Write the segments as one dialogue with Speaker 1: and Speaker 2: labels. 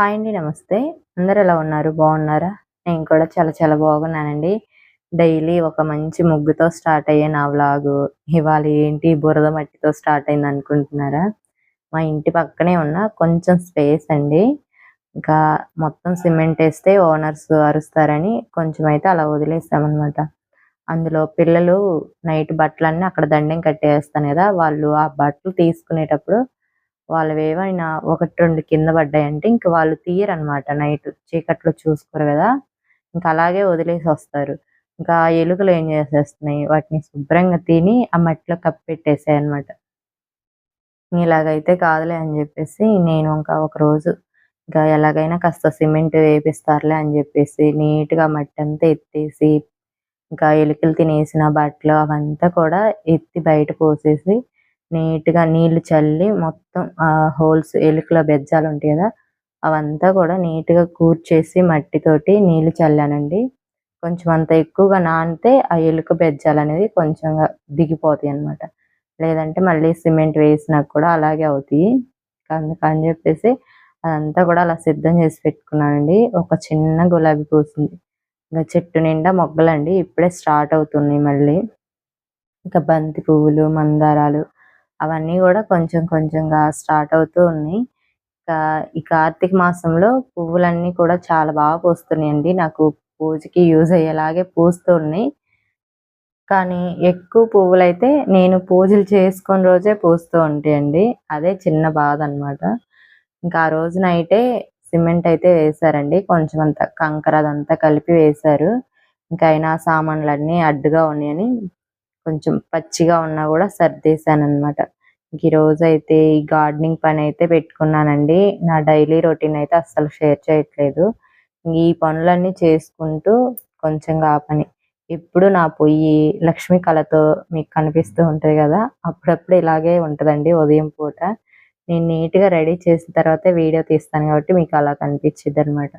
Speaker 1: Hi అండి నమస్తే. అందరు ఎలా ఉన్నారు? బాగున్నారా? నేను కూడా చాలా చాలా బాగున్నానండి. డైలీ ఒక మంచి ముగ్గుతో స్టార్ట్ అయ్యే నా వ్లాగ్. ఇవాళ ఏంటి? బురద మట్టితో స్టార్ట్ అయింది అనుకుంటున్నారా? మా ఇంటి పక్కనే ఉన్న కొంచెం స్పేస్ అండి. ఇంకా మొత్తం సిమెంట్ వేస్తే ఓనర్స్ అరుస్తారని కొంచెం అయితే అలా వదిలేస్తామన్నమాట అందులో పిల్లలు నైట్ బట్టలన్నీ అక్కడ దండం కట్టేస్తాను కదా వాళ్ళు ఆ బట్టలు తీసుకునేటప్పుడు వాళ్ళవి ఏమైనా ఒకటి రెండు కింద పడ్డాయంటే ఇంక వాళ్ళు తీయరనమాట. నైట్ చీకట్లో చూసుకోరు కదా. ఇంకా అలాగే వదిలేసి వస్తారు. ఇంకా ఎలుకలు ఏం చేసేస్తున్నాయి? వాటిని శుభ్రంగా తిని ఆ మట్టిలో కప్పెట్టేసాయి అనమాట ఇలాగైతే కాదులే అని చెప్పేసి నేను ఇంకా ఒక రోజు ఇంకా ఎలాగైనా కాస్త సిమెంట్ వేపిస్తారులే అని చెప్పేసి నీట్గా మట్టి అంతా ఎత్తేసి ఇంకా ఎలుకలు తినేసిన బట్టలు అవంతా కూడా ఎత్తి బయట పోసేసి నీట్గా నీళ్ళు చల్లి మొత్తం ఆ హోల్స్ ఎలుకల బెజ్జాలు ఉంటాయి కదా అవంతా కూడా నీట్గా కూర్చేసి మట్టితోటి నీళ్ళు చల్లానండి. కొంచెం అంత ఎక్కువగా నానితే ఆ ఎలుక బెజ్జాలు అనేది కొంచెం దిగిపోతాయి అన్నమాట. లేదంటే మళ్ళీ సిమెంట్ వేసినా కూడా అలాగే అవుతాయి. అందుకని చెప్పేసి అదంతా కూడా అలా సిద్ధం చేసి పెట్టుకున్నానండి. ఒక చిన్న గులాబీ పూసింది. ఇంకా చెట్టు నిండా మొగ్గలండి. ఇప్పుడే స్టార్ట్ అవుతున్నాయి మళ్ళీ. ఇంకా బంతి పువ్వులు మందారాలు అవన్నీ కూడా కొంచెం కొంచెంగా స్టార్ట్ అవుతూ ఉన్నాయి. ఇంకా ఈ కార్తీక మాసంలో పువ్వులన్నీ కూడా చాలా బాగా పూస్తున్నాయండి. నాకు పూజకి యూజ్ అయ్యేలాగే పూస్తూ ఉన్నాయి. కానీ ఎక్కువ పువ్వులైతే నేను పూజలు చేసుకుని రోజే పూస్తూ ఉంటాయండి. అదే చిన్న బాధ అన్నమాట. ఇంకా ఆ రోజు నైటే సిమెంట్ అయితే వేశారండి. కొంచెం అంత కంకర అదంతా కలిపి వేశారు. ఇంకా అయినా సామాన్లన్నీ అడ్డుగా ఉన్నాయని కొంచెం పచ్చిగా ఉన్నా కూడా సర్దేశాను అనమాట ఈ రోజు అయితే ఈ గార్డెనింగ్ పని అయితే పెట్టుకున్నానండి. నా డైలీ రొటీన్ అయితే అస్సలు షేర్ చేయట్లేదు. ఈ పనులన్నీ చేసుకుంటూ కొంచెం ఆ పని. ఇప్పుడు నా పొయ్యి లక్ష్మి కళతో మీకు కనిపిస్తూ ఉంటది కదా అప్పుడప్పుడు ఇలాగే ఉంటదండి ఉదయం పూట. నేను నీట్గా రెడీ చేసిన తర్వాత వీడియో తీస్తాను కాబట్టి మీకు అలా కనిపించింది అనమాట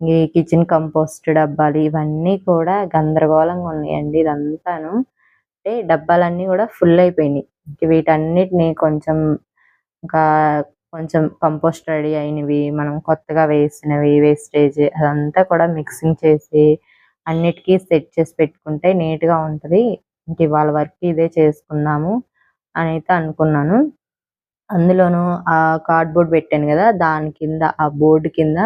Speaker 1: ఈ కిచెన్ కంపోస్ట్ డబ్బాలు ఇవన్నీ కూడా గందరగోళంగా ఉన్నాయండి ఇదంతాను. అంటే డబ్బాలన్నీ కూడా ఫుల్ అయిపోయినాయి. వీటన్నిటిని కొంచెం ఇంకా కొంచెం కంపోస్ట్ రెడీ అయినవి మనం కొత్తగా వేసినవి వేస్టేజ్ అదంతా కూడా మిక్సింగ్ చేసి అన్నిటికీ సెట్ చేసి పెట్టుకుంటే నీట్గా ఉంటది. ఇంక ఇవాళ వరకు ఇదే చేసుకుందాము అని అయితే అనుకున్నాను. అందులోను ఆ కార్డ్బోర్డ్ పెట్టాను కదా దాని కింద ఆ బోర్డు కింద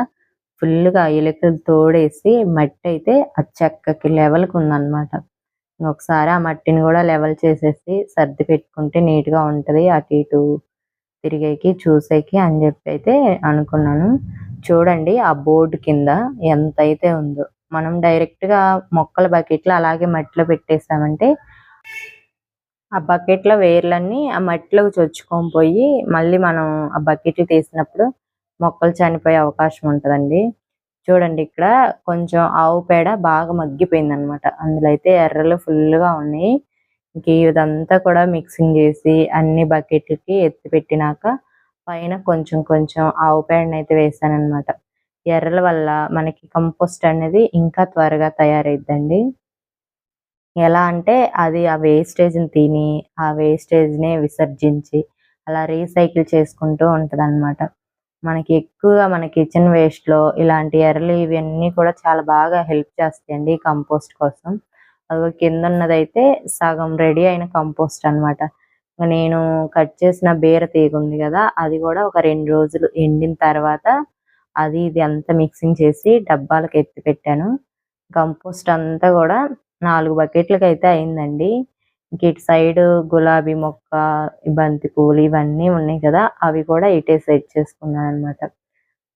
Speaker 1: ఫుల్గా ఎలుకలు తోడేసి మట్టి అయితే ఆ చెక్కకి లెవెల్కి ఉందన్నమాట. ఒకసారి ఆ మట్టిని కూడా లెవెల్ చేసేసి సర్ది పెట్టుకుంటే నీట్గా ఉంటది. అటు ఇటు తిరిగేకి చూసేకి అని చెప్పి అయితే అనుకున్నాను. చూడండి ఆ బోర్డు కింద ఎంత అయితే ఉందో. మనం డైరెక్ట్గా మొక్కల బకెట్లో అలాగే మట్టిలో పెట్టేసామంటే ఆ బకెట్లో వేర్లన్నీ ఆ మట్టిలోకి చొచ్చుకొని పోయి మళ్ళీ మనం ఆ బకెట్లు తీసినప్పుడు మొక్కలు చనిపోయే అవకాశం ఉంటదండి. చూడండి ఇక్కడ కొంచెం ఆవు పేడ బాగా మగ్గిపోయింది అనమాట అందులో అయితే ఎర్రలు ఫుల్గా ఉన్నాయి. ఇంక ఇదంతా కూడా మిక్సింగ్ చేసి అన్ని బకెట్లకి ఎత్తి పెట్టినాక పైన కొంచెం కొంచెం ఆవు పేడని అయితే వేసాను అనమాట ఎర్రల వల్ల మనకి కంపోస్ట్ అనేది ఇంకా త్వరగా తయారైద్దండి. ఎలా అంటే అది ఆ వేస్టేజ్ని తిని ఆ వేస్టేజ్ని విసర్జించి అలా రీసైకిల్ చేసుకుంటూ ఉంటుంది అనమాట మనకి ఎక్కువగా మన కిచెన్ వేస్ట్లో ఇలాంటి ఎర్రలు ఇవన్నీ కూడా చాలా బాగా హెల్ప్ చేస్తాయండి కంపోస్ట్ కోసం. అది కింద ఉన్నదైతే సగం రెడీ అయిన కంపోస్ట్ అన్నమాట. నేను కట్ చేసిన బీర తీగ ఉంది కదా అది కూడా ఒక రెండు రోజులు ఎండిన తర్వాత అది ఇది అంతా మిక్సింగ్ చేసి డబ్బాలకు ఎత్తి పెట్టాను. కంపోస్ట్ అంతా కూడా నాలుగు బకెట్లకి అయితే అయిందండి. ఇంక ఇటు సైడ్ గులాబీ మొక్క బంతి పూలు ఇవన్నీ ఉన్నాయి కదా అవి కూడా ఇటే సెట్ చేసుకున్నాను అనమాట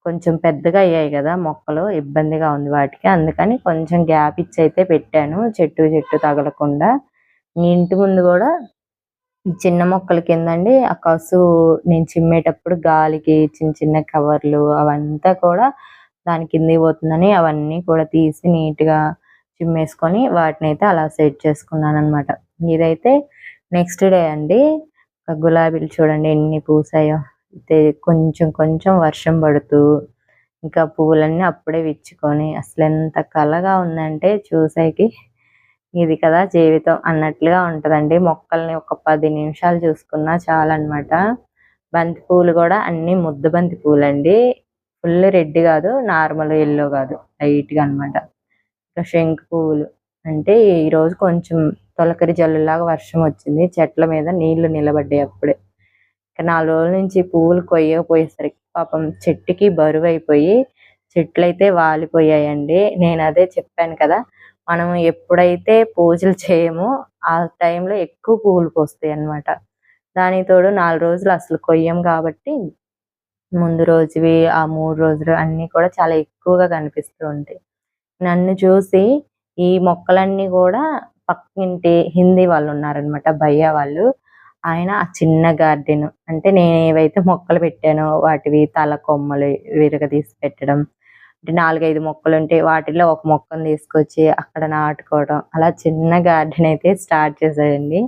Speaker 1: కొంచెం పెద్దగా అయ్యాయి కదా మొక్కలు ఇబ్బందిగా ఉంది వాటికి. అందుకని కొంచెం గ్యాప్ ఇచ్చి అయితే పెట్టాను. చెట్టు చెట్టు తగలకుండా. మీ ఇంటి ముందు కూడా ఈ చిన్న మొక్కల కిందండి ఆ కసు నేను చిమ్మేటప్పుడు గాలికి చిన్న చిన్న కవర్లు అవంతా కూడా దాని కింద పోతుందని అవన్నీ కూడా తీసి నీట్గా చిమ్మేసుకొని వాటిని అయితే అలా సెట్ చేసుకున్నాను అనమాట ఇదైతే నెక్స్ట్ డే అండి. గులాబీలు చూడండి ఎన్ని పూసాయో. అయితే కొంచెం కొంచెం వర్షం పడుతూ ఇంకా పువ్వులన్నీ అప్పుడే విచ్చుకొని అసలు ఎంత కలగా ఉందంటే చూసేకి ఇది కదా జీవితం అన్నట్లుగా ఉంటదండి. మొక్కల్ని ఒక పది నిమిషాలు చూసుకున్నా చాలన్నమాట. బంతి పువ్వులు కూడా అన్ని ముద్ద బంతి పూలండి ఫుల్ రెడ్ కాదు నార్మల్ ఎల్లో కాదు లైట్గా అనమాట అన్నమాట. ఇంకా శంకు పువ్వులు. అంటే ఈ రోజు కొంచెం తొలకరి జల్లులాగా వర్షం వచ్చింది. చెట్ల మీద నీళ్ళు నిలబడ్డాయి అప్పుడే. నాలుగు రోజుల నుంచి పువ్వులు కొయ్యకపోయేసరికి పాపం చెట్టుకి బరువు అయిపోయి చెట్లు అయితే వాలిపోయాయండి. నేను అదే చెప్పాను కదా మనం ఎప్పుడైతే పూజలు చేయమో ఆ టైంలో ఎక్కువ పువ్వులు పోస్తాయి అన్నమాట దానికి తోడు నాలుగు రోజులు అసలు కొయ్యం కాబట్టి ముందు రోజువి ఆ మూడు రోజులు అన్ని కూడా చాలా ఎక్కువగా కనిపిస్తూ ఉంటాయి. నన్ను చూసి ఈ మొక్కలన్నీ కూడా పక్కింటి హిందీ వాళ్ళు ఉన్నారనమాట భయ్య వాళ్ళు. ఆయన ఆ చిన్న గార్డెన్ అంటే నేను ఏవైతే మొక్కలు పెట్టానో వాటివి తల కొమ్మలు విరగదీసి పెట్టడం అంటే నాలుగైదు మొక్కలు ఉంటే వాటిలో ఒక మొక్కను తీసుకొచ్చి అక్కడ నాటుకోవడం అలా చిన్న గార్డెన్ అయితే స్టార్ట్ చేశాడండి.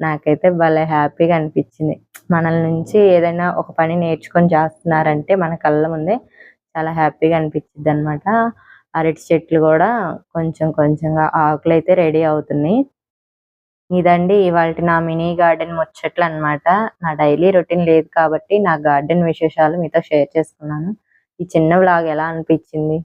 Speaker 1: నాకైతే భలే హ్యాపీగా అనిపించింది. మనల్ నుంచి ఏదైనా ఒక పని నేర్చుకొని చేస్తున్నారంటే మన కళ్ళ ముందే చాలా హ్యాపీగా అనిపించింది అనమాట అరటి చెట్లు కూడా కొంచెం కొంచెంగా ఆకులు అయితే రెడీ అవుతున్నాయి. ఇదండి ఇవాళ నా మినీ గార్డెన్ ముచ్చట్లు అన్నమాట. నా డైలీ రొటీన్ లేదు కాబట్టి నా గార్డెన్ విశేషాలు మీతో షేర్ చేసుకున్నాను. ఈ చిన్న వ్లాగ్ ఎలా అనిపించింది?